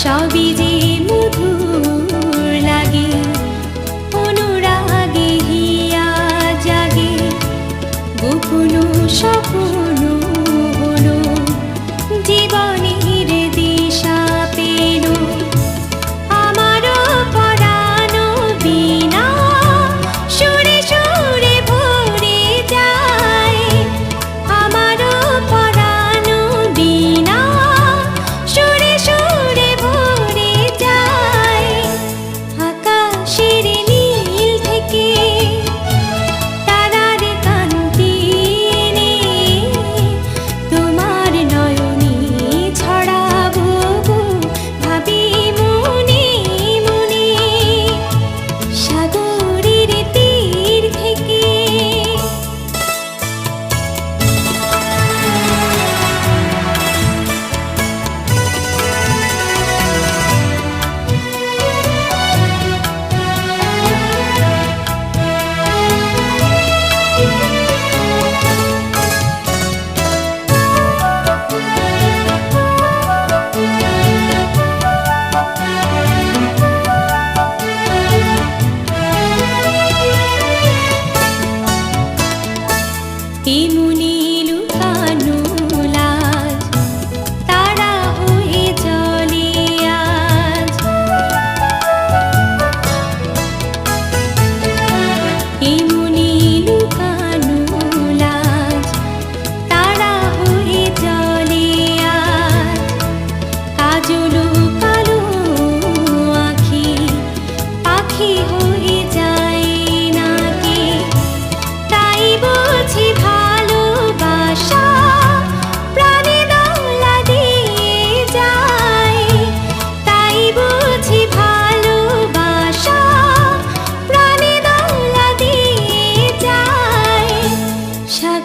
সবই যে মধুর লাগে অনুরাগে হিয়া জাগে গোপন স্বপ্ন E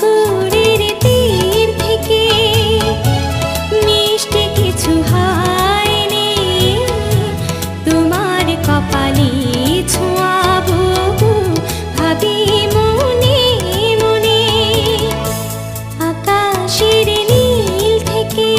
দূরের তীর থেকে। মিষ্টি কিছু হায় তোমার কপালে ছোঁয়াবো, ভাবি মনে মনে। আকাশের নীল থেকে